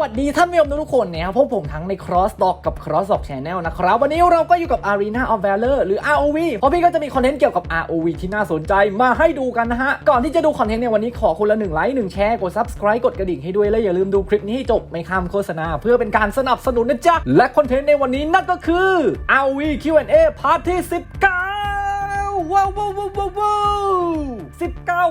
วัสดีท่านผู้ชมทุกคนนะครับพบผมทั้งใน Cross Dog กับ Cross Dog Channel นะครับ วันนี้เราก็อยู่กับ Arena of Valor หรือ ROV เพราะพี่ก็จะมีคอนเทนต์เกี่ยวกับ ROV ที่น่าสนใจมาให้ดูกันนะฮะ ก่อนที่จะดูคอนเทนต์ในวันนี้ขอคนละ1ไลค์1แชร์กด Subscribe กดกระดิ่งให้ด้วยและอย่าลืมดูคลิปนี้ให้จบไม่ข้ามโฆษณา เพื่อเป็นการสนับสนุนนะจ๊ะและคอนเทนต์ในวันนี้นั่นก็คือ ROV Q&A พาร์ทที่19 ว้าวว้าวว้าวว้าวว้า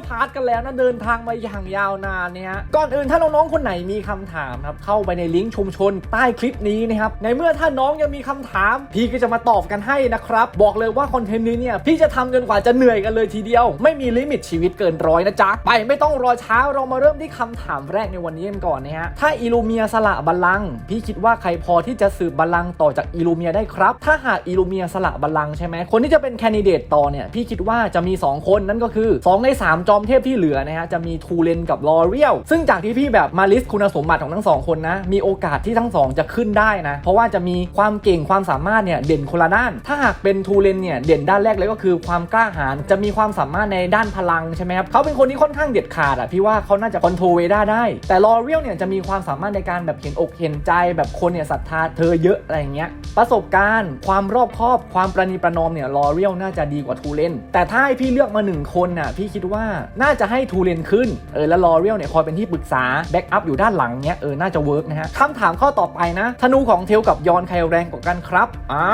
พาร์ทกันแล้วนะ เดินทางมาอย่างยาวนานเนี่ยก่อนอื่นถ้าน้องๆคนไหนมีคำถามครับ เข้าไปในลิงก์ชุมชนใต้คลิปนี้นะครับ ในเมื่อถ้าน้องยังมีคำถาม พี่ก็จะมาตอบกันให้นะครับ บอกเลยว่าคอนเทนต์นี้เนี่ย พี่จะทำจนกว่าจะเหนื่อยกันเลยทีเดียว ไม่มีลิมิตชีวิตเกินร้อยนะจ๊ะ ไปไม่ต้องรอช้าเรามาเริ่มที่คำถามแรกในวันนี้กันก่อนนะฮะถ้าอิลูเมียสละบัลลังก์พี่คิดว่าใครพอที่จะสืบบัลลังก์ต่อจากอิลูเมียได้ครับ ถ้าหากอิลูเมียสละบัลลังก์ใช่ไหมคนที่จะเป็นแคนดิเดตต่อเนี่ยพี่คิดว่าจะมี 2 คนนั่นก็คือ 2 ใน 3 จอมเทพที่เหลือนะฮะจะมีทูเลนกับลอเรียลซึ่งจากที่พี่แบบมาลิสต์คุณสมบัติของทั้งสองคนนะ มีโอกาสที่ทั้งสองจะขึ้นได้นะ เพราะว่าจะมีความเก่งความสามารถเนี่ยเด่นคนละด้าน ถ้าหากเป็นทูเลนเนี่ยเด่นด้านแรกเลยก็คือความกล้าหาญจะมีความสามารถในด้านพลังใช่ไหมครับเขาเป็นคนที่ค่อนข้างเด็ดขาดอะพี่ว่าเขาน่าจะคอนโทรลเวด้าได้ แต่ลอเรียลเนี่ยจะมีความสามารถในการแบบเห็นอกเห็นใจแบบคนเนี่ยศรัทธาเธอเยอะอะไรอย่างเงี้ยประสบการณ์ ความรอบคอบความประนีประนอมเนี่ยลอเรียลน่าจะดีกว่าทูเลนแต่ถ้าให้พี่เลือกมาหนึ่งคนน่ะพี่คิดว่าน่าจะให้ทูเลนขึ้นเออแล้วลอเรียลเนี่ยคอยเป็นที่ปรึกษาแบ็กอัพอยู่ด้านหลังเนี้ยเออน่าจะเวิร์กนะฮะคำถามข้อต่อไปนะ ธนูของเทลกับยอนใครแรงกว่ากันครับอ่า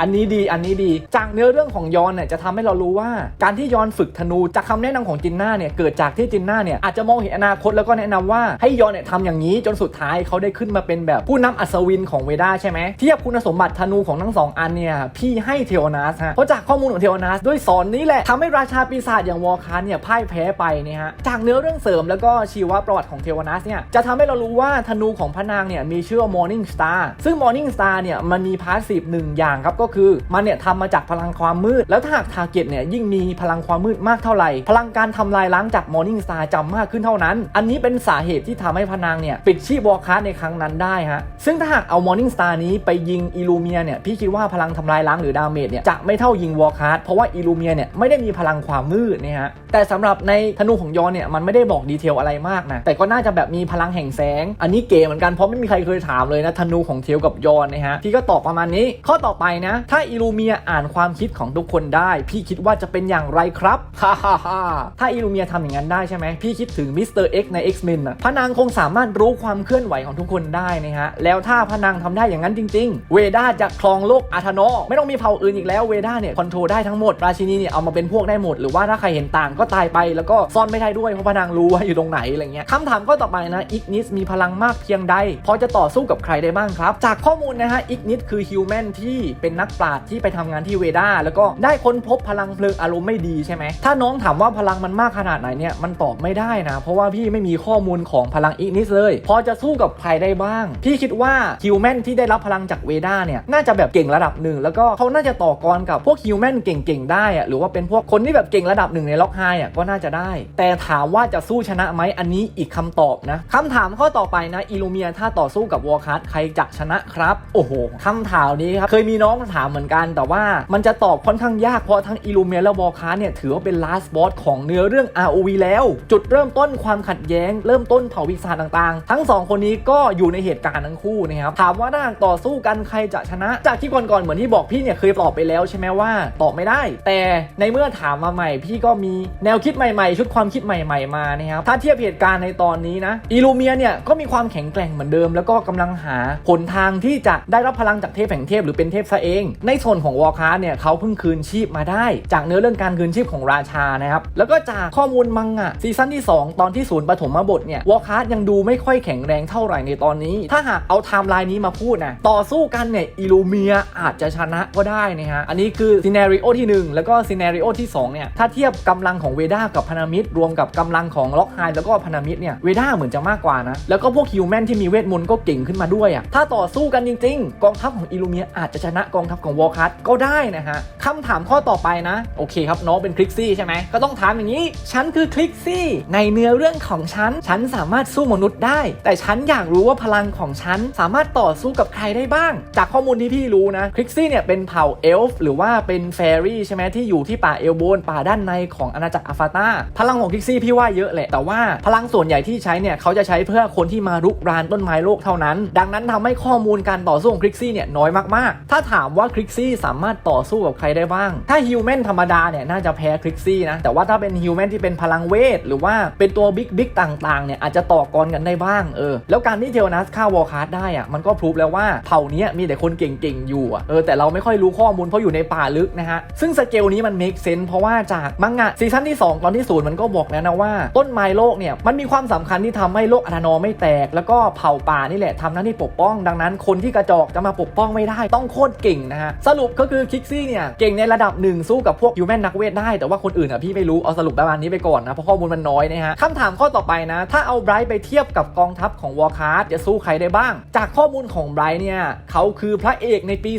อันนี้ดีอันนี้ดีจากเนื้อเรื่องของยอนเนี่ยจะทำให้เรารู้ว่า การที่ยอนฝึกธนูจากคำแนะนำของจินน่าเนี่ยเกิดจากที่จินน่าเนี่ยอาจจะมองเห็นอนาคตแล้วก็แนะนำว่าให้ยอนเนี่ยทำอย่างนี้จนสุดท้ายเขาได้ขึ้นมาเป็นแบบผู้นำอัศวินของเวด้าใช่ไหมเทียบคุณสมบัติธนูของทั้งสองอันเนี่ยพี่ให้เทโอนัสฮะเพราะจากข้อมูลของเทโอนัสด้วยสอนนี้แหละทำให้ราชาปีศาจอย่างวอร์คานเนี่ยพ่ายแพ้ไปเนี่ยฮะจากเนื้อเรื่องเสริมแล้วก็ชีวประวัติของเทโอนัสเนี่ยจะทำให้เรารู้ว่าธนูของพระนางเนี่ยมีชื่อว่า Morning Star ซึ่ง Morning Star เนี่ยมันมีพาสซีฟหนึ่งอย่างครับก็คือมันเนี่ยทำมาจากพลังความมืด แล้วถ้าหากทาร์เก็ตเนี่ยยิ่งมีพลังความมืดมากเท่าไหร่พลังการทำลายล้างจาก Morning Star จำมากขึ้นเท่านั้น อันนี้เป็นสาเหตุที่ทำให้พระนางเนี่ยปิดชีพวอร์คาในครั้งนั้นได้ฮะซึ่งถ้าหากเอา Morning Star นี้ไปยิงอิลูเมียเนี่ยพี่คิดว่าพลังทำลายล้างหรือดาเมจเนี่ยจะไม่เท่ายิงวอร์เพราะว่าอิลูเมียเนี่ยไม่ได้มีพลังความมืดนะฮะแต่สำหรับในธนูของยอนเนี่ยมันไม่ได้บอกดีเทลอะไรมากนะแต่ก็น่าจะแบบมีพลังแห่งแสง อันนี้เก๋เหมือนกันเพราะไม่มีใครเคยถามเลยนะธนูของเทลกับยอนนะฮะพี่ก็ตอบประมาณนี้ ข้อต่อไปนะ ถ้าอิลูเมียอ่านความคิดของทุกคนได้ พี่คิดว่าจะเป็นอย่างไรครับฮ่าฮ่าฮ่าถ้าอิลูเมียทำอย่างนั้นได้ใช่ไหมพี่คิดถึงมิสเตอร์เอ็กใน X-Men นะพระนางคงสามารถรู้ความเคลื่อนไหวของทุกคนได้นะฮะแล้วถ้าพระนางทำได้อย่างนั้นจริง ๆ เวด้าจะครองโลกอาธานอไม่ต้องมีเผ่าอื่นอีกแล้วเวด้าเนี่ยคอนโทรลได้ทั้งหมดราชินีเนี่ยเอามาเป็นพวกได้หมด หรือว่าถ้าใครเห็นต่างก็ตายไปแล้วก็ซ่อนไม่ได้ด้วยเพราะพนางรู้ว่าอยู่ตรงไหนอะไรเงี้ยคำถามข้อต่อไปนะอิกนิสมีพลังมากเพียงใดพอจะต่อสู้กับใครได้บ้างครับ จากข้อมูลนะฮะอิกนิสคือฮิวแมนที่เป็นนักปราชญ์ที่ไปทำงานที่เวดาแล้วก็ได้ค้นพบพลังเพลิงอารมณ์ไม่ดีใช่ไหมถ้าน้องถามว่าพลังมันมากขนาดไหนเนี่ยมันตอบไม่ได้นะ เพราะว่าพี่ไม่มีข้อมูลของพลังอิกนิสเลย พอจะสู้กับใครได้บ้าง พี่คิดว่าฮิวแมนที่ได้รับพลังจากเวดาเนี่ยน่าจะแบบเก่งระดับหนึ่งแล้วก็เขาน่าจะต่อกรกับพวกฮิวแมนเก่งๆได้อะหรือว่าเป็นพวกคนที่แบบเก่งระดับหนึ่งในล็อกไฮอะก็น่าจะได้ แต่ถามว่าจะสู้ชนะไหมอันนี้อีกคำตอบนะคำถามข้อต่อไปนะอิลูเมียถ้าต่อสู้กับวอร์คัสใครจะชนะครับ โอ้โหคำถามนี้ครับเคยมีน้องถามเหมือนกัน แต่ว่ามันจะตอบค่อนข้างยากเพราะทั้งอิลูเมียและวอร์คัสเนี่ยถือว่าเป็น last boss ของเนื้อเรื่อง ROV แล้ว จุดเริ่มต้นความขัดแย้ง เริ่มต้นเผ่าปีศาต่างๆ ทั้งสองคนนี้ก็อยู่ในเหตุการณ์ทั้งคู่นะครับถามว่าถ้าต่อสู้กันใครจะชนะ จากที่ก่อนๆเหมือนที่บอกพี่เนี่ยเคยตอบไปแล้วใช่ไหมว่าตอบไม่ได้ แต่ในเมื่อถามมาใหม่ พี่ก็มีแนวคิดใหม่ๆ ชุดความคิดใหม่ๆมานะครับถ้าเทียบเหตุการณ์ในตอนนี้นะอิลูเมียเนี่ยก็มีความแข็งแกร่งเหมือนเดิม แล้วก็กำลังหาหนทางที่จะได้รับพลังจากเทพแห่งเทพหรือเป็นเทพซะเอง ในส่วนของวอร์คาร์เนี่ยเขาเพิ่งคืนชีพมาได้ จากเนื้อเรื่องการคืนชีพของราชานะครับแล้วก็จากข้อมูลมังงะซีซั่นที่ 2 ตอนที่ศูนย์ปฐมบทเนี่ยวอร์คาร์ยังดูไม่ค่อยแข็งแรงเท่าไหร่ในตอนนี้ ถ้าหากเอาไทม์ไลน์นี้มาพูดนะต่อสู้กันเนี่ยอิลูเมียอาจจะชนะก็ได้นะฮะอันนี้คือซีนารีโอที่ 1 แล้วก็ซีนารีโอที่2เนี่ยถ้าเทียบกำลังของเวด้ากับพนามิตรวมกับกำลังของล็อกไฮแล้วก็พนามิตรเนี่ยเวด้าเหมือนจะมากกว่านะแล้วก็พวกฮิวแมนที่มีเวทมนต์ก็เก่งขึ้นมาด้วยอะ่ะถ้าต่อสู้กันจริง ๆ กองทัพของอิลูเมียอาจจะชนะกองทัพของวอลคัสก็ได้นะฮะคำถามข้อต่อไปนะโอเคครับน้องเป็นคลิกซี่ใช่ไหมก็ต้องถามอย่างนี้ ฉันคือคลิกซี่ในเนื้อเรื่องของฉัน ฉันสามารถสู้มนุษย์ได้ แต่ฉันอยากรู้ว่าพลังของฉันสามารถต่อสู้กับใครได้บ้าง จากข้อมูลที่พี่รู้นะคลิกซี่เนี่ยเป็นเผ่าเอลฟ์หรือว่าเป็นแฟรี่ใช่ไหมที่อยู่ที่ป่าเอลโบนป่าด้านในของอาณาจักรอาฟาตาพลังของคลิกซี่พี่ว่าเยอะแหละแต่ว่าพลังส่วนใหญ่ที่ใช้เนี่ยเขาจะใช้เพื่อคนที่มารุกรานต้นไม้โลกเท่านั้น ดังนั้นทำให้ข้อมูลการต่อสู้ของคลิกซี่เนี่ยน้อยมากๆ ถ้าถามว่าคลิกซี่สามารถต่อสู้กับใครได้บ้าง ถ้าฮิวแมนธรรมดาเนี่ยน่าจะแพ้คลิกซี่นะแต่ว่าถ้าเป็นฮิวแมนที่เป็นพลังเวทหรือว่าเป็นตัวบิ๊กบิ๊กต่างๆเนี่ยอาจจะต่อกรกันได้บ้างเออแล้วการที่เทวนัสฆ่าวอลคาร์ดได้อะมันก็พรูฟแล้วว่าเผ่านี้มีแต่คนเก่งๆอยู่อะเออแต่เราไม่ค่อยรู้ข้อมูลเพราะอยู่ในป่าลึกนะฮะซึ่งสเกลนี้มัน make sense เพราะว่าจากมังงะซีซั่นที่ 2 ตอนที่ศูนย์มันก็บอกแล้วนะว่า ต้นไม้โลกเนี่ยมันมีความสำคัญที่ทำให้โลกอาธานอไม่แตก แล้วก็เผ่าป่านี่แหละทำหน้าที่ปกป้อง ดังนั้นคนที่กระจอกจะมาปกป้องไม่ได้ ต้องโคตรเก่งนะฮะสรุปก็คือคิกซี่เนี่ยเก่งในระดับหนึ่งสู้กับพวกยูแมนนักเวทได้แต่ว่าคนอื่นอะพี่ไม่รู้เอาสรุปประมาณนี้ไปก่อนนะเพราะข้อมูลมันน้อยนะฮะคำถามข้อต่อไปนะถ้าเอาไบรท์ไปเทียบกับกองทัพของวอร์คาร์จะสู้ใครได้บ้าง จากข้อมูลของไบรท์เนี่ยเขาคือพระเอกในปี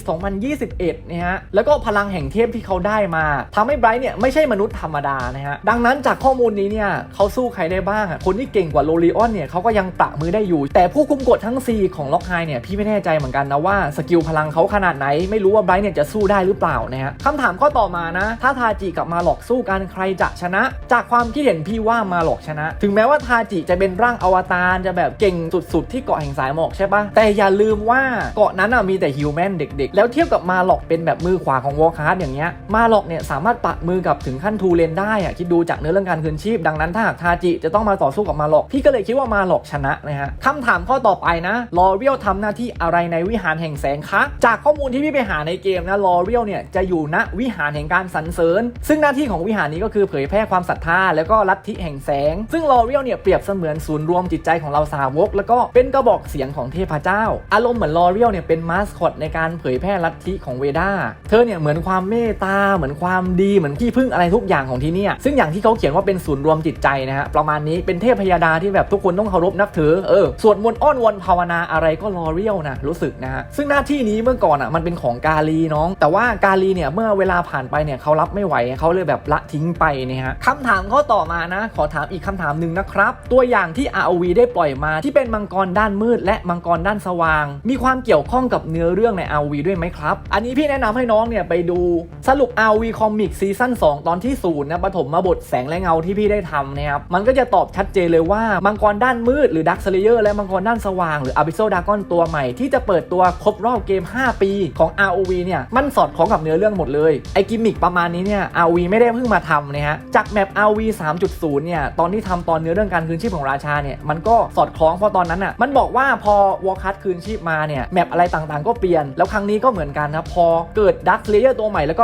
2021นะฮะแล้วก็พลังแห่งเทพที่เขาได้มาทำให้ไบรท์เนี่ยไม่ใช่มนุษย์ธรรมดานะฮะดังนั้นจากข้อมูลนี้เนี่ยเขาสู้ใครได้บ้างอะคนที่เก่งกว่าโลลิออนเนี่ยเขาก็ยังประมือได้อยู่ แต่ผู้คุมกฎทั้ง 4 ของล็อกไฮเนี่ยพี่ไม่แน่ใจเหมือนกันนะว่าสกิลพลังเขาขนาดไหนไม่รู้ว่าไบรท์เนี่ยจะสู้ได้หรือเปล่านะฮะคำถามข้อต่อมานะ ถ้าทาจิกับมาหลอกสู้กันใครจะชนะ จากความคิดเห็นพี่ว่ามาหลอกชนะ ถึงแม้ว่าทาจิจะเป็นร่างอวตารจะแบบเก่งสุดๆ ที่เกาะแห่งสายหมอกใช่ปะแต่อย่าลืมว่าเกาะนั้นอะมีแต่ฮิวแมนเด็กๆ แล้วเทียบกับมาหลอกเป็นแบบมือขวาของวอลคาร์ดอย่างเงี้ยมาหลอกเนี่ยสามารถปะมือกับถึงขั้นทูเลนได้อะคิดดูจากเนื้อเรื่องการคืนชีพ ดังนั้นถ้าหากทาจิจะต้องมาต่อสู้กับมาหลอกพี่ก็เลยคิดว่ามาหลอกชนะนะฮะคำถามข้อต่อไปนะลอเรียลทำหน้าที่อะไรในวิหารแห่งแสงคะจากข้อมูลที่พี่ไปหาในเกมนะลอเรียลเนี่ยจะอยู่ณวิหารแห่งการสรรเสริญ ซึ่งหน้าที่ของวิหารนี้ก็คือเผยแพร่ความศรัทธาแล้วก็ลัทธิแห่งแสง ซึ่งลอเรียลเนี่ยเปรียบเสมือนศูนย์รวมจิตใจของเราสาวก แล้วก็เป็นกระบอกเสียงของเทพเจ้า อารมณ์เหมือนลอเรียลเนี่ยเป็นมาสคอตในการเผยแพร่ลัทธิของเวดาเธอเนี่ยเหมือนความเมตตาเหมือนความดีเหมือนที่พึ่งอะไรทุกอย่างของที่นี่ซึ่งอย่างที่เขาเขียนว่าเป็นศูนย์รวมจิตใจนะฮะประมาณนี้เป็นเทพพยาดาที่แบบทุกคนต้องเคารพนับถือเออสวดมนต์อ้อนวอนภาวนาอะไรก็ลอเรียลนะรู้สึกนะฮะซึ่งหน้าที่นี้เมื่อก่อนอะมันเป็นของกาลีน้อง แต่ว่ากาลีเนี่ยเมื่อเวลาผ่านไปเนี่ยเขารับไม่ไหวเขาเลยแบบละทิ้งไปเนี่ยฮะคำถามข้อต่อมานะ ขอถามอีกคำถามหนึ่งนะครับ ตัวอย่างที่ ROV ได้ปล่อยมาที่เป็นมังกรด้านมืด และมังกรด้านสว่าง มีความเกี่ยวข้องกับเนื้อเรื่องใน ROV ด้วยไหมครับ อันนี้พี่แนะนำให้น้องเนี่ยไปดูสรุป ROV Comic ซีซั่น2 ตอนที่ศูนย์นะปฐมมาบทแสงและเงาที่พี่ได้ทำนะครับ มันก็จะตอบชัดเจนเลยว่า มังกรด้านมืดหรือ Dark Slayer และมังกรด้านสว่างหรือ Abyssal Dragon ตัวใหม่ที่จะเปิดตัวครบรอบเกม 5 ปีของ ROV เนี่ย มันสอดคล้องกับเนื้อเรื่องหมดเลย ไอ้กิมมิคประมาณนี้เนี่ย ROV ไม่ได้เพิ่งมาทำนะฮะ จากแมป ROV 3.0 เนี่ย ตอนที่ทำตอนเนื้อเรื่องการคืนชีพของราชาเนี่ย มันก็สอดคล้องเพราะตอนนั้นอะ มันบอกว่าพอวอลคัตคืนชีพมาเนี่ย แมปอะไรต่างๆ ก็เปลี่ยน แล้วครั้งนี้ก็เหมือนกันนะ พอเกิดดักเลเยอร์ตัวใหม่แล้วก็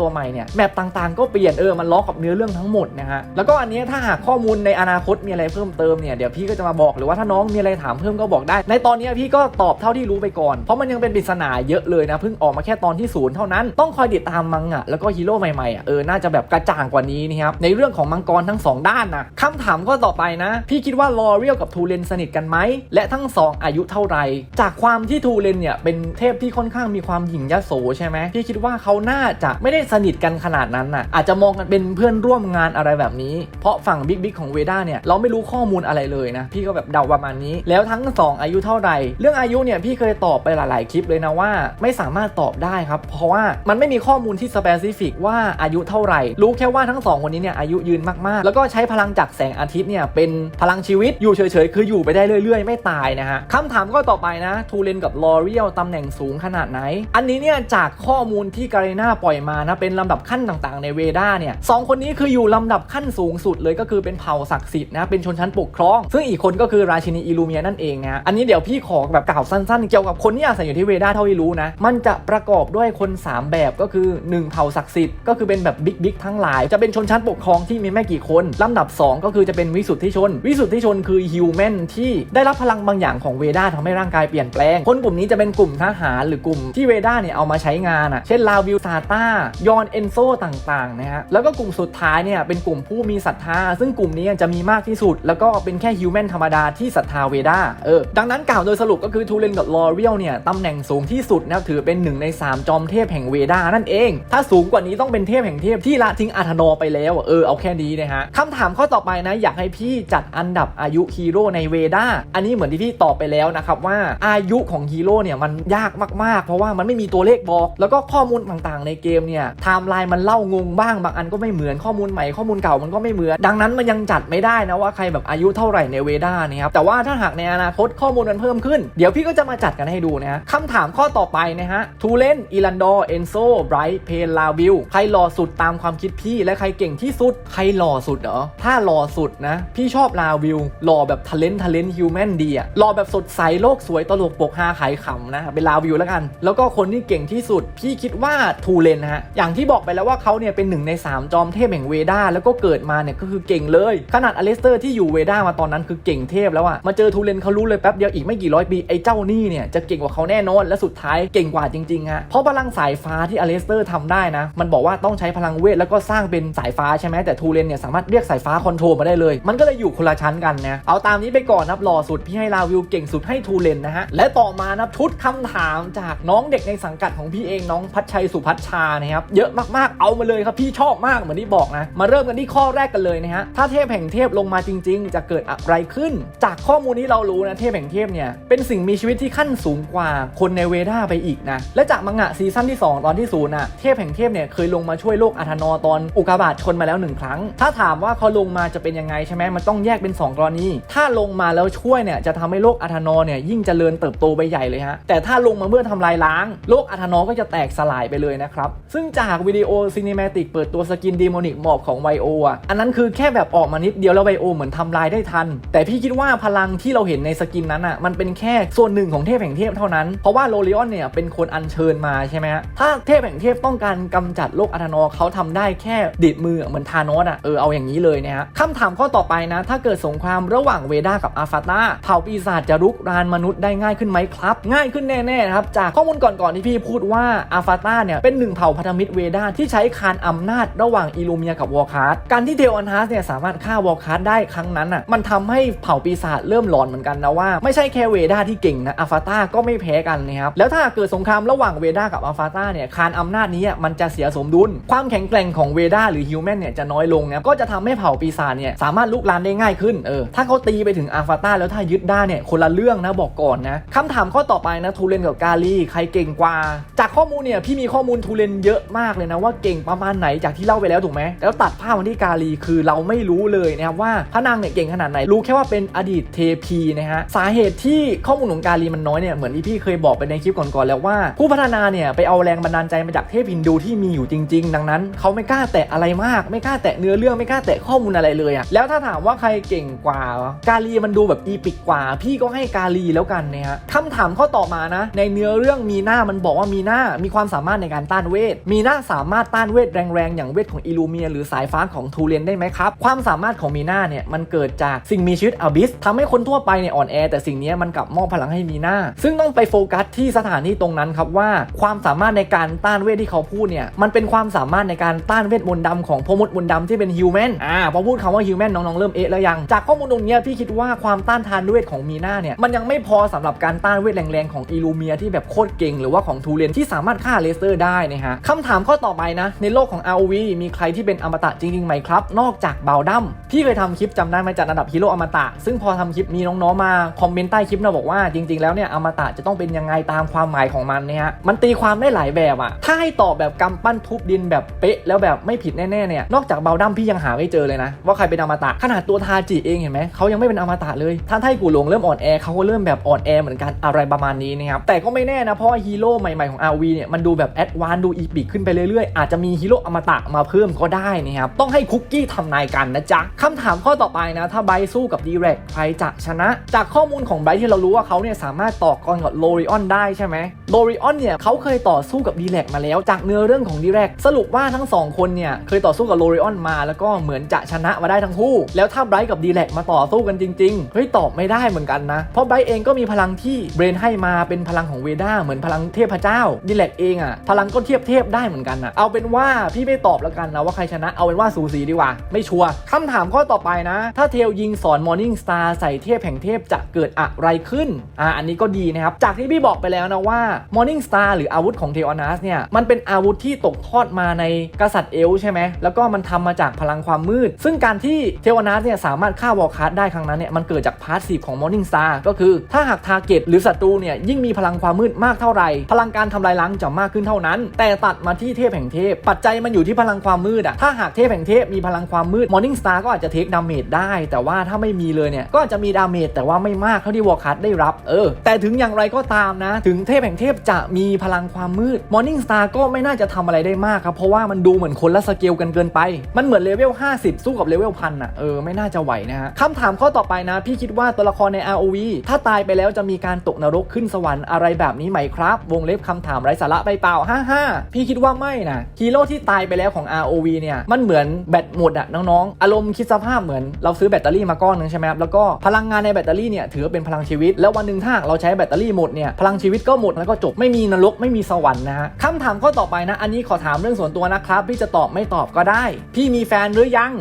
ตัวใหม่เนี่ยแมปต่างๆ ก็เปลี่ยนเออมันล้อกกับเนื้อเรื่องทั้งหมดนะฮะแล้วก็อันนี้ถ้าหากข้อมูลในอนาคตมีอะไรเพิ่มเติมเนี่ยเดี๋ยวพี่ก็จะมาบอกหรือว่าถ้าน้องมีอะไรถามเพิ่มก็บอกได้ ในตอนนี้พี่ก็ตอบเท่าที่รู้ไปก่อน เพราะมันยังเป็นปริศนาเยอะเลยนะเพิ่งออกมาแค่ตอนที่ศูนย์เท่านั้นต้องคอยติดตามมังงะแล้วก็ฮีโร่ใหม่ๆอะเออน่าจะแบบกระจ่างกว่านี้นะครับในเรื่องของมังกรทั้งสองด้านนะคำถามก็ต่อไปนะ พี่คิดว่าลอเรียลกับทูเลนสนิทกันไหมและทั้งสองอายุเท่าไหร่จากความที่ทูเลนเนี่ยเป็นเทพที่ค่อนข้างมีความหยิ่งยโสใช่ไหมพี่คิดว่าเขาน่าจะไม่ได้สนิทกันขนาดนั้นน่ะอาจจะมองกันเป็นเพื่อนร่วมงานอะไรแบบนี้ เพราะฝั่งบิ๊กบิ๊กของเวด้าเนี่ยเราไม่รู้ข้อมูลอะไรเลยนะ พี่ก็แบบเดาประมาณนี้ แล้วทั้งสองอายุเท่าไหร่เรื่องอายุเนี่ยพี่เคยตอบไปหลาย ๆ คลิปเลยนะว่า ไม่สามารถตอบได้ครับ เพราะว่ามันไม่มีข้อมูลที่สเปซิฟิกว่าอายุเท่าไหร่ รู้แค่ว่าทั้งสองคนนี้เนี่ยอายุยืนมาก ๆ แล้วก็ใช้พลังจากแสงอาทิตย์เนี่ยเป็นพลังชีวิตอยู่เฉย ๆ คืออยู่ไปได้เรื่อย ๆ ไม่ตายนะฮะคำถามก็ต่อไปนะทูเลนกับลอเรียลตำแหน่งสูงขนาดไหน อันนี้เนี่ยจากข้อมูลที่การีนาปล่อยมานะเป็นลำดับขั้นต่างๆ ในเวด้าเนี่ยสองคนนี้คืออยู่ลำดับขั้นสูงสุดเลยก็คือเป็นเผ่าศักดิ์สิทธิ์นะเป็นชนชั้นปกครอง ซึ่งอีกคนก็คือราชินีอิลูเมียนั่นเองนะอันนี้เดี๋ยวพี่ขอแบบกล่าวสั้นๆ เกี่ยวกับคนที่อาศัยอยู่ที่เวด้าเท่าที่รู้นะมันจะประกอบด้วยคน 3 แบบก็คือ 1 เผ่าศักดิ์สิทธิ์ก็คือเป็นแบบบิ๊กบิ๊กทั้งหลาย จะเป็นชนชั้นปกครองที่มีไม่กี่คนลำดับ 2 ก็คือจะเป็นวิสุทธิชน วิสุทธิชนคือฮิวแมนที่ได้รับพลังบางอย่างของเวด้าทำให้ร่างกายเปลี่ยนแปลง คนกลุ่มนี้จะเป็นกลุ่มทหารหรือกลุ่มที่เวด้าเนี่ยเอามาใช้งานอะเช่นลาวิลซาตายอนเอนโซต่างๆนะฮะแล้วก็กลุ่มสุดท้ายเนี่ยเป็นกลุ่มผู้มีศรัทธา ซึ่งกลุ่มนี้จะมีมากที่สุด แล้วก็เป็นแค่ฮิวแมนธรรมดาที่ศรัทธาเวด้าเออดังนั้นกล่าวโดยสรุปก็คือทูเลนกับลอเรียลเนี่ยตำแหน่งสูงที่สุดนะถือเป็นหนึ่งใน 3 จอมเทพแห่งเวด้านั่นเอง ถ้าสูงกว่านี้ต้องเป็นเทพแห่งเทพที่ละทิ้งอาธนอไปแล้วเออเอาแค่นี้นะฮะคำถามข้อต่อไปนะอยากให้พี่จัดอันดับอายุฮีโร่ในเวด้าอันนี้เหมือนที่พี่ตอบไปแล้วนะครับว่าอายุของฮีโร่เนี่ยมันยากมากๆ เพราะว่ามันไม่มีตัวเลขบอก แล้วก็ข้อมูลต่างๆ ในเกมเนี่ยไทม์ไลน์มันเล่างงบ้างบางอันก็ไม่เหมือนข้อมูลใหม่ข้อมูลเก่ามันก็ไม่เหมือน ดังนั้นมันยังจัดไม่ได้นะว่าใครแบบอายุเท่าไหร่ในเวด้านะครับแต่ว่าถ้าหากในอนาคตข้อมูลมันเพิ่มขึ้น เดี๋ยวพี่ก็จะมาจัดกันให้ดูนะฮะคำถามข้อต่อไปนะฮะทูเลนอีลันดอร์เอนโซไบรท์เพนลาวิลใครหล่อสุดตามความคิดพี่ และใครเก่งที่สุดใครหล่อสุดเหรอถ้าหล่อสุดนะ พี่ชอบลาวิลหล่อแบบทะเลนทะเลนฮิวแมนดีอะหล่อแบบสดใสโลกสวยตลกปกฮาขายขำนะเป็นลาวิลแล้วกัน แล้วก็คนที่เก่งที่สุดพี่คิดว่าทูเลนฮะอย่างที่บอกไปแล้วว่าเขาเนี่ยเป็นหนึ่งใน 3 จอมเทพแห่งเวด้าแล้วก็เกิดมาเนี่ยก็คือเก่งเลย ขนาดอเลสเตอร์ที่อยู่เวด้ามาตอนนั้นคือเก่งเทพแล้วอะมาเจอทูเลนเขารู้เลยแป๊บเดียวอีกไม่กี่ร้อยปีไอ้เจ้านี่เนี่ยจะเก่งกว่าเขาแน่นอนและสุดท้ายเก่งกว่าจริงๆฮะเพราะพลังสายฟ้าที่อเลสเตอร์ทำได้นะ มันบอกว่าต้องใช้พลังเวทแล้วก็สร้างเป็นสายฟ้าใช่ไหมแต่ทูเลนเนี่ยสามารถเรียกสายฟ้าคอนโทรลมาได้เลย มันก็เลยอยู่คนละชั้นกันนะเอาตามนี้ไปก่อนนับหล่อสุดพี่ให้ลาวิวเก่งสุดให้ทูเลนนะฮะและต่อมานะชุดคำถามจากน้องเด็กในสังกัดของพี่เองน้องพัชชัยสุพัชชานะครับเยอะมากๆ เอามาเลยครับพี่ชอบมากเหมือนที่บอกนะ มาเริ่มกันที่ข้อแรกกันเลยนะฮะ ถ้าเทพแห่งเทพลงมาจริง ๆ จะเกิดอะไรขึ้น จากข้อมูลที่เรารู้นะเทพแห่งเทพเนี่ยเป็นสิ่งมีชีวิตที่ขั้นสูงกว่าคนในเวด้าไปอีกนะ และจากมังงะซีซั่นที่ 2 ตอนที่ศูนย์น่ะเทพแห่งเทพเนี่ยเคยลงมาช่วยโลกอาธนอตอนอุกกาบาตชนมาแล้วหนึ่งครั้ง ถ้าถามว่าเขาลงมาจะเป็นยังไงใช่ไหมมันต้องแยกเป็น 2 กรณี ถ้าลงมาแล้วช่วยเนี่ยจะทำให้โลกอาธนอเนี่ยยิ่งจเจริญเติบโตไปใหญ่เลยฮะแต่ถ้าลงมาเมื่อทำลายล้าง โลกอาธนอก็จะแตกสลายไปเลยนะครับซึ่งจากวิดีโอซีนิเมติกเปิดตัวสกินดีโมนิกหมอบของไวโออะ อันนั้นคือแค่แบบออกมานิดเดียวแล้วไวโอเหมือนทำลายได้ทัน แต่พี่คิดว่าพลังที่เราเห็นในสกินนั้นอะ มันเป็นแค่ส่วนหนึ่งของเทพแห่งเทพเท่านั้น เพราะว่าโรลิออนเนี่ยเป็นคนอัญเชิญมาใช่ไหมฮะ ถ้าเทพแห่งเทพต้องการกำจัดโลกอาธานอเขาทำได้แค่ดีดมือเหมือนธานอสอะ เออเอาอย่างนี้เลยนะฮะคำถามข้อต่อไปนะ ถ้าเกิดสงครามระหว่างเวด้ากับอาฟาตาเผ่าปีศาจจะรุกรานมนุษย์ได้ง่ายขึ้นไหมครับ ง่ายขึ้นแน่ๆนะครับจากข้อมูลก่อนๆที่พี่พูดว่าอาฟาตาเนี่ยเป็นหนึ่งเผ่าพันธมิตรเวดาที่ใช้คานอำนาจระหว่างอิลูเมียกับวอร์คาร์ดการที่เทลอันฮาร์สเนี่ยสามารถฆ่าวอร์คาร์ดได้ครั้งนั้นอะมันทำให้เผ่าปีศาจเริ่มหลอนเหมือนกันนะว่าไม่ใช่แค่เวดาที่เก่งนะอาฟาตาก็ไม่แพ้กันนะครับแล้วถ้าเกิดสงครามระหว่างเวดากับอาฟาตาเนี่ยคานอำนาจนี้อะมันจะเสียสมดุล ความแข็งแกร่งของเวดาหรือฮิวแมนเนี่ยจะน้อยลงนะก็จะทำให้เผ่าปีศาจเนี่ยสามารถลุกลามได้ง่ายขึ้นเออถ้าเขาตีไปถึงอาฟาตาแล้วถ้ายึดได้เนี่ยคนละเรื่องนะบอกก่อนนะคำถามข้อต่อไปนะทูเรนกับกาลีใครเก่งกว่า จากข้อมูลเนี่ยพี่มีข้อมูลทูเรนเยอะมากเลยนะว่าเก่งประมาณไหนจากที่เล่าไปแล้วถูกไหมแล้วตัดภาพมาที่กาลีคือเราไม่รู้เลยนะครับว่าพระนางเนี่ยเก่งขนาดไหนรู้แค่ว่าเป็นอดีตเทพีนะฮะสาเหตุที่ข้อมูลของกาลีมันน้อยเนี่ยเหมือนที่พี่เคยบอกไปในคลิปก่อนๆแล้วว่า ผู้พัฒนาเนี่ยไปเอาแรงบันดาลใจมาจากเทพฮินดูที่มีอยู่จริง ๆ ดังนั้นเขาไม่กล้าแตะอะไรมาก ไม่กล้าแตะเนื้อเรื่องไม่กล้าแตะข้อมูลอะไรเลยอะแล้วถ้าถามว่าใครเก่งกว่า กาลีมันดูแบบอีปิกกว่า พี่ก็ให้กาลีแล้วกันนะฮะคำถามข้อต่อมานะ ในเนื้อเรื่องมีหน้ามันบอกว่ามีหน้ามีความสามารถในการต้านเวทมีหน้าสามารถต้านเวทแรงๆ อย่างเวทของอิลูเมีย หรือสายฟ้าของทูเรียนได้ไหมครับ ความสามารถของมีนาเนี่ยมันเกิดจากสิ่งมีชีวิตอบิสทำให้คนทั่วไปเนี่ยอ่อนแอ แต่สิ่งนี้มันกลับมอบพลังให้มีนาซึ่งต้องไปโฟกัสที่สถานที่ตรงนั้นครับว่า ความสามารถในการต้านเวทที่เขาพูดเนี่ยมันเป็นความสามารถในการต้านเวทมนต์ดำของพมดมนต์ดำที่เป็นฮิวแมนอ่าพอพูดคำว่าฮิวแมนน้องๆเริ่มเอะแล้วยัง จากข้อมูลตรงนี้พี่คิดว่าความต้านทานเวทของมีนาเนี่ยมันยังไม่พอสำหรับการต้านเวทแรงๆของอิลูเมียที่แบบโคตรเก่งหรือว่าของทูเรนที่สามารถฆ่าเลเซอร์ได้นะฮะคำถถามข้อต่อไปนะ ในโลกของ ROV มีใครที่เป็นอมตะจริงๆไหมครับ นอกจากเบลดัมพี่เคยทำคลิปจำได้ไหมจัดอันดับฮีโร่อมตะ ซึ่งพอทำคลิปมีน้องๆมาคอมเมนต์ใต้คลิปนะบอกว่าจริงๆแล้วเนี่ยอมตะจะต้องเป็นยังไงตามความหมายของมันเนี่ยมันตีความได้หลายแบบอะถ้าให้ตอบแบบกำปั้นทุบดินแบบเป๊ะแล้วแบบไม่ผิดแน่ๆเนี่ยนอกจากเบลดัมพี่ยังหาไม่เจอเลยนะ ว่าใครเป็นอมตะขนาดตัวทาจิเองเห็นไหมเขายังไม่เป็นอมตะเลยท่านไทกูหลงเริ่มอ่อนแอเขาก็เริ่มแบบอ่อนแอเหมือนกันอะไรประมาณนี้นะครับแต่ก็ไม่แน่นะเพราะฮีโร่ใหม่ๆของ RV เนี่ยมันดูแบบแอดวานดูอีพิกขึ้นไปเรื่อยๆ อาจจะมีฮีโร่อมตะมาเพิ่มก็ได้นะครับ ต้องให้คุกกี้ทำนายกันนะจ๊ะคำถามข้อต่อไปนะ ถ้าไบรท์สู้กับดีเรกใครจะชนะ จากข้อมูลของไบรท์ที่เรารู้ว่าเขาเนี่ยสามารถต่อกรกับโลริออนได้ใช่ไหมโลริออนเนี่ยเขาเคยต่อสู้กับดีเรกมาแล้ว จากเนื้อเรื่องของดีเรกสรุปว่าทั้งสองคนเนี่ยเคยต่อสู้กับโลริออนมา แล้วก็เหมือนจะชนะมาได้ทั้งคู่ แล้วถ้าไบรท์กับดีเรกมาต่อสู้กันจริงๆเฮ้ยตอบไม่ได้เหมือนกันนะ เพราะไบรท์เองก็มีพลังที่เบรนให้มาเป็นพลังของเวด้าเหมือนพลังเทพเจ้าดีแลกเองอะพลังก็เทียบเทพได้เหมือนกันอะเอาเป็นว่าพี่ไม่ตอบแล้วกันนะว่าใครชนะเอาเป็นว่าสูสีดีกว่า ไม่ชัวร์คำถามข้อต่อไปนะ ถ้าเทลยิงสอน Morning Star ใส่เทพแห่งเทพจะเกิดอะไรขึ้นอ่าอันนี้ก็ดีนะครับ จากที่พี่บอกไปแล้วนะว่า Morning Star หรืออาวุธของเทลอนัสเนี่ยมันเป็นอาวุธที่ตกทอดมาในกษัตริย์เอลใช่ไหมแล้วก็มันทำมาจากพลังความมืด ซึ่งการที่เทลอนัสเนี่ยสามารถฆ่าวอลคัสได้ครั้งนั้นเนี่ยมันเกิดจากพาสซีฟของ Morning Star ก็คือถ้าหากทาร์เก็ตหรือศัตรูเนี่ยยิ่งมีพลังความมืดมากเท่าไหร่พลังการทำลายล้างจะมากขึ้นเท่านั้น แต่ตัดมาที่เทพแห่งเทพ ปัจจัยมันอยู่ที่พลังความมืดอะถ้าหากเทพแห่งเทพมีพลังความมืด Morning Star ก็อาจจะเทคดาเมจได้ แต่ว่าถ้าไม่มีเลยเนี่ยก็อาจจะมีดาเมจแต่ว่าไม่มากเท่าที่วอร์คัสได้รับเออแต่ถึงอย่างไรก็ตามนะ ถึงเทพแห่งเทพจะมีพลังความมืด Morning Star ก็ไม่น่าจะทำอะไรได้มากครับเพราะว่ามันดูเหมือนคนละสเกลกันเกินไป มันเหมือนเลเวล50 สู้กับเลเวลพันอะเออไม่น่าจะไหวนะฮะคำถามข้อต่อไปนะ พี่คิดว่าตัวละครใน ROV ถ้าตายไปแล้วจะมีการตกนรกขึ้นสวรรค์อะไรแบบนี้ไหมครับ วงเล็บคำถามไร้สาระไปเปล่า 55 พี่คิดว่าไม่นะฮีโร่ที่ตายไปแล้วของ ROV เนี่ยมันเหมือนแบตหมดอะน้องๆ อารมณ์คิดสภาพเหมือนเราซื้อแบตเตอรี่มาก้อนหนึงใช่ไหมครับแล้วก็พลังงานในแบตเตอรี่เนี่ยถือว่าเป็นพลังชีวิต แล้ววันหนึ่งถ้าเราใช้แบตเตอรี่หมดเนี่ยพลังชีวิตก็หมดแล้วก็จบไม่มีนรกไม่มีสวรรค์นะฮะคำถามข้อต่อไปนะ อันนี้ขอถามเรื่องส่วนตัวนะครับพี่จะตอบไม่ตอบก็ได้ พี่มีแฟนหรือยัง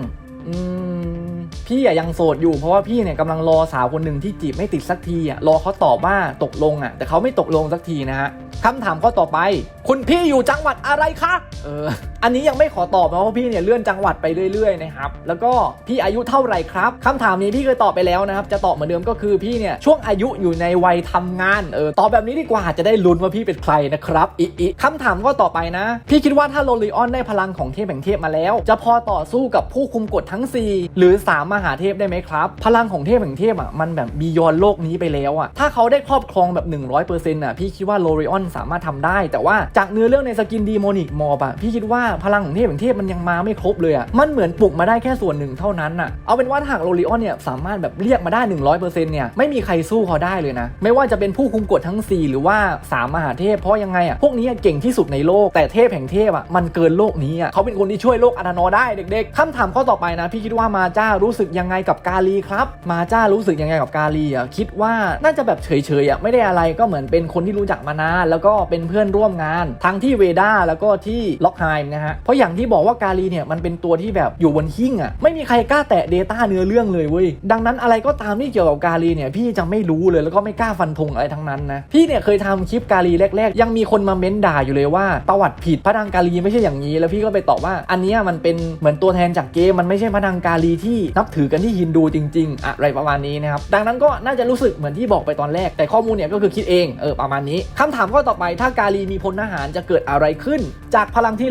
อืม พี่อะยังโสดอยู่เพราะว่าพี่เนี่ยกำลังรอสาวคนหนึ่งที่จีบไม่ติดสักทีอะรอเขาตอบว่าตกลงอะแต่เขาไม่ตกลงสักทีนะฮะคำถามข้อต่อไป คุณพี่อยู่จังหวัดอะไรคะเออ อันนี้ยังไม่ขอตอบนะเพราะพี่เนี่ยเลื่อนจังหวัดไปเรื่อยๆนะครับแล้วก็พี่อายุเท่าไหร่ครับคำถามนี้พี่เคยตอบไปแล้วนะครับจะตอบเหมือนเดิมก็คือพี่เนี่ยช่วงอายุอยู่ในวัยทำงานเออตอบแบบนี้ดีกว่าจะได้ลุ้นว่าพี่เป็นใครนะครับอีอีคำถามก็ต่อไปนะ พี่คิดว่าถ้าโลลิออนได้พลังของเทพแห่งเทพมาแล้ว จะพอต่อสู้กับผู้คุมกฎทั้ง 4 หรือ 3 มหาเทพได้ไหมครับ พลังของเทพแห่งเทพอะมันแบบบียอนโลกนี้ไปแล้วอะถ้าเขาได้ครอบครองแบบ 100%อะพี่คิดว่าโลริออนสามารถทำได้ แต่ว่าจากเนื้อเรื่องในสกินดีโมนิกมอบอะพี่คิดว่าพลังของเทพแห่งเทพมันยังมาไม่ครบเลยอะมันเหมือนปลุกมาได้แค่ส่วนหนึ่งเท่านั้นอะเอาเป็นว่าหากโลริออนเนี่ยสามารถแบบเรียกมาได้ 100%เนี่ยไม่มีใครสู้เขาได้เลยนะ ไม่ว่าจะเป็นผู้คุมกฎทั้ง 4 หรือว่า 3 มหาเทพเพราะยังไงอะพวกนี้เก่งที่สุดในโลกแต่เทพแห่งเทพอะมันเกินโลกนี้อะเขาเป็นคนที่ช่วยโลกอนาโนได้เด็กๆคำถามข้อต่อไปนะ พี่คิดว่ามาจ้ารู้สึกยังไงกับกาลีครับ มาจ้ารู้สึกยังไงกับกาลีอะคิดว่าน่าจะแบบเฉยๆอะไม่ได้อะไรก็เหมือนเป็นคนที่รู้จักมานานแล้วก็เป็นเพื่อนร่วมงาน ทั้งที่เวด้าแล้วก็ที่ล็อกไฮม์นะฮะ เพราะอย่างที่บอกว่ากาลีเนี่ยมันเป็นตัวที่แบบอยู่บนหิ้งอะไม่มีใครกล้าแตะ Data เนื้อเรื่องเลยเว้ยดังนั้นอะไรก็ตามที่เกี่ยวกับกาลีเนี่ยพี่จะไม่รู้เลยแล้วก็ไม่กล้าฟันธงอะไรทั้งนั้นนะพี่เนี่ยเคยทำคลิปกาลีแรก ๆ ยังมีคนมาเม้นด่าอยู่เลยว่าประวัติผิดพระนางกาลีไม่ใช่อย่างนี้ แล้วพี่ก็ไปตอบว่า อันนี้มันเป็นเหมือนตัวแทนจากเกมมันไม่ใช่พระนางกาลีที่นับถือกันที่ฮินดูจริง ๆ อะไรประมาณนี้นะครับดังนั้นก็น่าจะรู้สึกเหมือนที่บอกไปตอนแรก แต่ข้อมูลเนี่ยก็คือคิดเองเออประมาณนี้คำถามข้อต่อไปถ้ากาลีมีพลทหารจะเกิดอะไรขึ้น จากพลังที่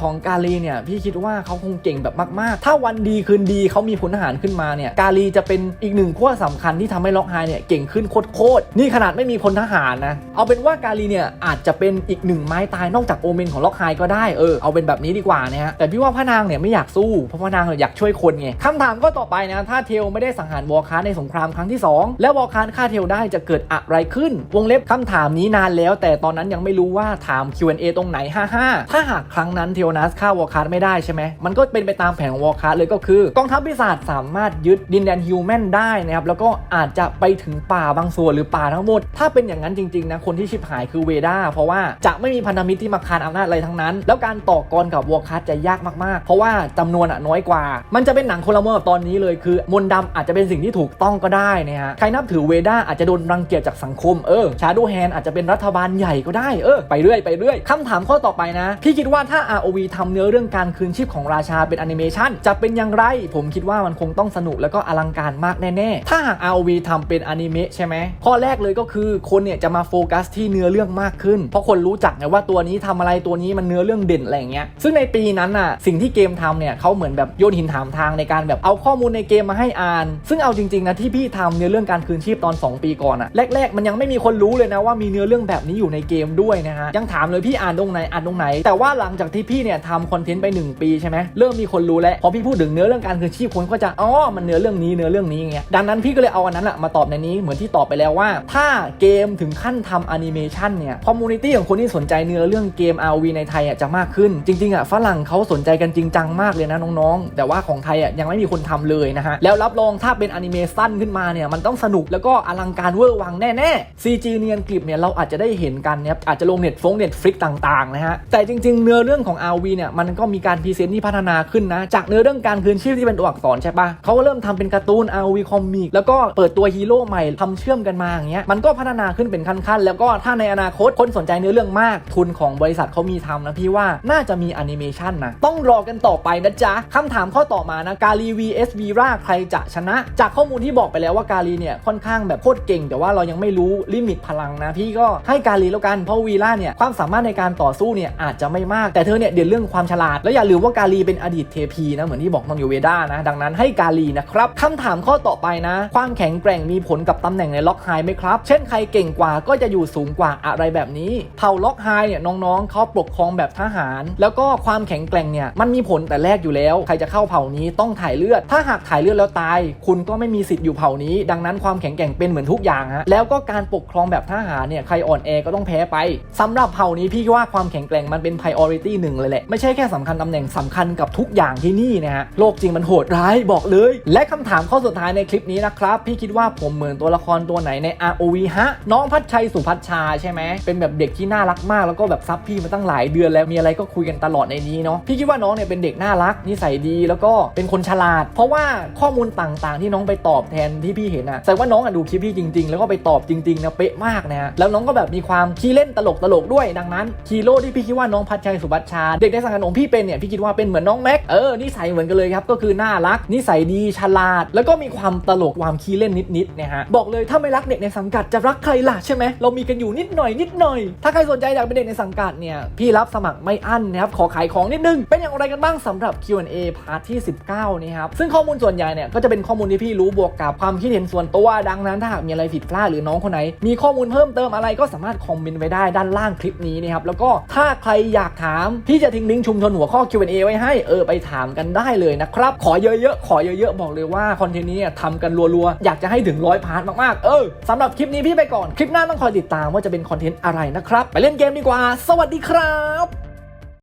ของกาลีเนี่ยพี่คิดว่าเขาคงเก่งแบบมาก ๆ ถ้าวันดีคืนดีเขามีพลทหารขึ้นมาเนี่ยกาลีจะเป็นอีกหนึ่งขั้วสำคัญที่ทำให้ล็อกไฮเนี่ยเก่งขึ้นโคตรๆนี่ขนาดไม่มีพลทหารนะเอาเป็นว่ากาลีเนี่ยอาจจะเป็นอีกหนึ่งไม้ตายนอกจากโอเมนของล็อกไฮก็ได้เออเอาเป็นแบบนี้ดีกว่านะฮะแต่พี่ว่าพระนางเนี่ยไม่อยากสู้เพราะพระนางอยากช่วยคนไงคำถามก็ต่อไปนะถ้าเทลไม่ได้สังหารวอคาร์ในสงครามครั้งที่ 2 แล้ววอคาร์ฆ่าเทลได้จะเกิดอะไรขึ้น วงเล็บคำถามนี้นานแล้ว แต่ตอนนั้นยังไม่รู้ว่าถาม Q&A ตรงไหน 55 ถ้าหากครั้งนั้นเทลนัสฆ่าวอลคาร์ไม่ได้ใช่ไหมมันก็เป็นไปตามแผนของวอลคาร์เลยก็คือกองทัพปีศาจสามารถยึดดินแดนฮิวแมนได้นะครับแล้วก็อาจจะไปถึงป่าบางส่วนหรือป่าทั้งหมด ถ้าเป็นอย่างนั้นจริงๆนะคนที่ชิบหายคือเวด้าเพราะว่าจะไม่มีพันธมิตรที่มาคานอำนาจอะไรทั้งนั้น แล้วการต่อกรกับวอลคาร์จะยากมากๆ เพราะว่าจำนวนอะน้อยกว่า มันจะเป็นหนังคนละเมื่อกับตอนนี้เลยคือ มนต์ดำอาจจะเป็นสิ่งที่ถูกต้องก็ได้นะฮะใครนับถือเวด้าอาจจะโดนรังเกียจจากสังคมเออชาโดแฮนอาจจะเป็นรัฐบาลใหญ่ก็ได้เออไปเรื่อยไปเรื่อยคำถามข้อต่อไปนะพี่คิดว่าถ้า ROV ทำเนื้อเรื่องการคืนชีพของราชาเป็นแอนิเมชันจะเป็นอย่างไร ผมคิดว่ามันคงต้องสนุกแล้วก็อลังการมากแน่ๆ ถ้าหาก ROV ทำเป็นอนิเมะใช่ไหมข้อแรกเลยก็คือคนเนี่ยจะมาโฟกัสที่เนื้อเรื่องมากขึ้น เพราะคนรู้จักไงว่าตัวนี้ทำอะไรตัวนี้มันเนื้อเรื่องเด่นอะไรเงี้ยซึ่งในปีนั้นน่ะสิ่งที่เกมทำเนี่ยเขาเหมือนแบบโยนหินถามทางในการแบบเอาข้อมูลในเกมมาให้อ่าน ซึ่งเอาจริงๆนะที่พี่ทำเนื้อเรื่องการคืนชีพตอน 2 ปีก่อนอะแรกๆ มันยังไม่มีคนรู้เลยนะว่ามีเนื้อเรื่องแบบนี้อยู่ในเกมด้วยนะฮะยังถามเลยพี่อ่านตรงไหนอ่านตรงไหน แต่ว่าหลังจากที่พี่เนี่ยทำคอนเทนต์ไป 1 ปีใช่ไหมเริ่มมีคนรู้แล้วพอพี่พูดถึงเนื้อเรื่องการคืนชีพคนก็จะอ๋อมันเนื้อเรื่องนี้เนื้อเรื่องนี้อย่างเงี้ยดังนั้นพี่ก็เลยเอาอันนั้นอะมาตอบในนี้เหมือนที่ตอบไปแล้วว่า ถ้าเกมถึงขั้นทำแอนิเมชันเนี่ยคอมมูนิตี้ของคนที่สนใจเนื้อเรื่องเกม RV ในไทยอะจะมากขึ้น จริงๆอะฝรั่งเขาสนใจกันจริงจังมากเลยนะน้องๆ แต่ว่าของไทยอะยังไม่มีคนทำเลยนะฮะแล้วรับรองถ้าเป็นแอนิเมชันขึ้นมาเนี่ยมันต้องสนุกแล้วก็อลังการเวอร์วังแน่ๆ CG เนียนกลิปเนี่ยเราอาจจะได้เห็นกันเนี่ยอาจจะลงเน็ตฟงเน็ตฟลิกต่างๆนะฮะแต่จริงๆเนื้อเรื่องของ RV เนี่ยมันก็มีการพรีเซนต์ที่พัฒนาขึ้นนะ จากเนื้อเรื่องการคืนชีพที่เป็นตัวอักษรใช่ปะเขาก็เริ่มทำเป็นการ์ตูน RV คอมิกแล้วก็เปิดตัวฮีโร่ใหม่ทำเชื่อมกันมาอย่างเงี้ยมันก็พัฒนาขึ้นเป็นขั้นๆ แล้วก็ถ้าในอนาคตคนสนใจเนื้อเรื่องมากทุนของบริษัทเขามีทำนะพี่ว่าน่าจะมีแอนิเมชันนะต้องรอกันต่อไปนะจ๊ะคำถามข้อต่อมานะกาลี vs v ราใครจะชนะ จากข้อมูลที่บอกไปแล้วว่ากาลีเนี่ยค่อนข้างแบบโคตรเก่ง แต่ว่าเรายังไม่รู้ลิมิตพลังนะพี่ก็ให้กาลีแล้วกันเพราะวีล่าเนี่ยความสามารถในการต่อสู้เนี่ยอาจจะไม่มากแต่เธอเนี่ยเด่นเรื่องความฉลาด แล้วอย่าลืมว่ากาลีเป็นอดีตเทพีนะเหมือนที่บอกน้องยูเวด้านะ ดังนั้นให้กาลีนะครับคำถามข้อต่อไปนะ ความแข็งแกร่งมีผลกับตำแหน่งในล็อกไฮไหมครับ เช่นใครเก่งกว่าก็จะอยู่สูงกว่าอะไรแบบนี้ เผ่าล็อกไฮเนี่ยน้องๆเขาปกครองแบบทหาร แล้วก็ความแข็งแกร่งเนี่ยมันมีผลแต่แรกอยู่แล้ว ใครจะเข้าเผ่านี้ต้องถ่ายเลือด ถ้าหากถ่ายเลือดแล้วตาย คุณก็ไม่มีสิทธิ์อยู่เผ่านี้ ดังนั้นความแข็งแกร่งเป็นเหมือนทุกอย่างฮะแล้วก็การปกครองแบบทหารเนี่ยใครอ่อนแอก็ต้องแพ้ไปสำหรับเผ่านี้พี่ว่าความแข็งแกร่งมันเป็น priority หนึ่งเลยแหละ ไม่ใช่แค่สำคัญตำแหน่งสำคัญกับทุกอย่างที่นี่นะฮะโลกจริงมันโหดร้ายบอกเลย และคำถามข้อสุดท้ายในคลิปนี้นะครับ พี่คิดว่าผมเหมือนตัวละครตัวไหนใน ROV ฮะ น้องพัชชัยสุพัชชาใช่ไหมเป็นแบบเด็กที่น่ารักมาก แล้วก็แบบซับพี่มาตั้งหลายเดือนแล้วมีอะไรก็คุยกันตลอดในนี้เนาะพี่คิดว่าน้องเนี่ยเป็นเด็กน่ารักนิสัยดีแล้วก็เป็นคนฉลาด เพราะว่าข้อมูลต่างๆ ที่น้องไปตอบแทนที่พี่เห็นอะแสดงว่าน้องอะดูคลิปพี่จริง ๆ แล้วก็ไปตอบจริงๆนะเป๊ะมากนะฮะแล้วน้องก็แบบมีความขี้เล่นตลกตลกๆด้วยดังนั้นฮีโร่ที่พี่คิดว่าน้องพัชชัยสุพัชชาเด็กในสังกัดของพี่เป็นเนี่ยพี่คิดว่าเป็นเหมือนน้องแม็กเออนิสัยเหมือนกันเลยครับก็คือน่ารักนิสัยดีฉลาด แล้วก็มีความตลกความขี้เล่นนิดๆนะฮะบอกเลยถ้าไม่รักเด็กในสังกัดจะรักใครล่ะใช่ไหมเรามีกันอยู่นิดหน่อยนิดหน่อย ถ้าใครสนใจอยากเป็นเด็กในสังกัดเนี่ยพี่รับสมัครไม่อั้นนะครับขอขายของนิดนึงเป็นอย่างไรกันบ้างสำหรับ Q&A พาร์ทที่ 19นี่ครับซึ่งข้อมูลส่วนใหญ่เนี่ยก็จะเป็นข้อมูลที่พี่รู้บวกกับความคิดเห็นส่วนตัวดังนั้นถ้าหากมีอะไรผิดพลาดหรือน้องคนไหน มีข้อมูลเพิ่มเติมอะไรก็สามารถคอมเมนต์ไว้ได้ด้านล่างคลิปนี้นะครับแล้วก็ถ้าใครอยากถามพี่จะทิ้งลิงก์ชุมชนหัวข้อ Q&A ไว้ให้เออไปถามกันได้เลยนะครับ ขอเยอะๆ ขอเยอะๆ บอกเลยว่าคอนเทนต์นี้เนี่ยทำกันรัวๆ อยากจะให้ถึงร้อยพาร์ทมากๆ เออสำหรับคลิปนี้พี่ไปก่อน คลิปหน้าต้องคอยติดตามว่าจะเป็นคอนเทนต์อะไรนะครับ ไปเล่นเกมดีกว่า สวัสดีครับ